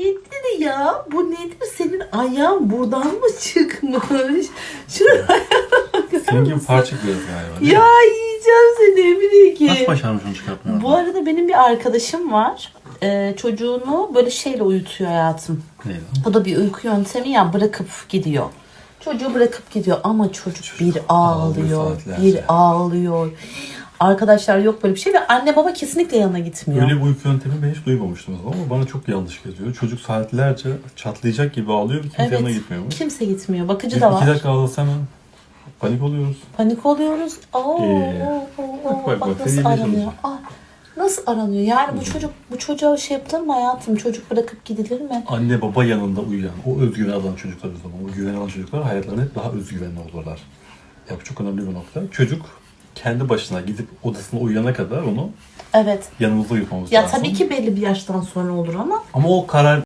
Nedir ya? Bu nedir? Senin ayağın buradan mı çıkmış? Şuraya Senin gibi parça kırıyoruz galiba. değil mi? ya yiyeceğim seni Emine ki. Nasıl başarmış onu çıkartmayı? Bu arada benim bir arkadaşım var. Ee, çocuğunu böyle şeyle uyutuyor hayatım. Neydi? Bu da bir uyku yöntemi ya bırakıp gidiyor. Çocuğu bırakıp gidiyor ama çocuk bir ağlıyor ağlıyor, saatlerce. bir ağlıyor. Arkadaşlar yok böyle bir şey ve anne baba kesinlikle yanına gitmiyor. Öyle bir uyku yöntemi ben hiç duymamıştım ama bana çok yanlış geliyor. Çocuk saatlerce çatlayacak gibi ağlıyor ve kimse Evet. yanına gitmiyormuş. Kimse gitmiyor. Bakıcı Biz da iki var. dakika ağlasa hemen panik oluyoruz. Panik oluyoruz. Oo, Ee, oo, oo, bak, bak, bak, bak, nasıl aranıyor. Ah, nasıl aranıyor? Yani bu çocuk bu çocuğa şey yapılır mı hayatım? Çocuk bırakıp gidilir mi? Anne baba yanında uyuyan, o özgüven alan çocuklar o zaman. O güven alan çocuklar hayatlarında hep daha özgüvenli olurlar. Ya bu çok önemli bir nokta. Çocuk kendi başına gidip odasına uyuyana kadar onu Evet. yanımızda uyutmamız Ya lazım. tabii ki belli bir yaştan sonra olur ama Ama o karar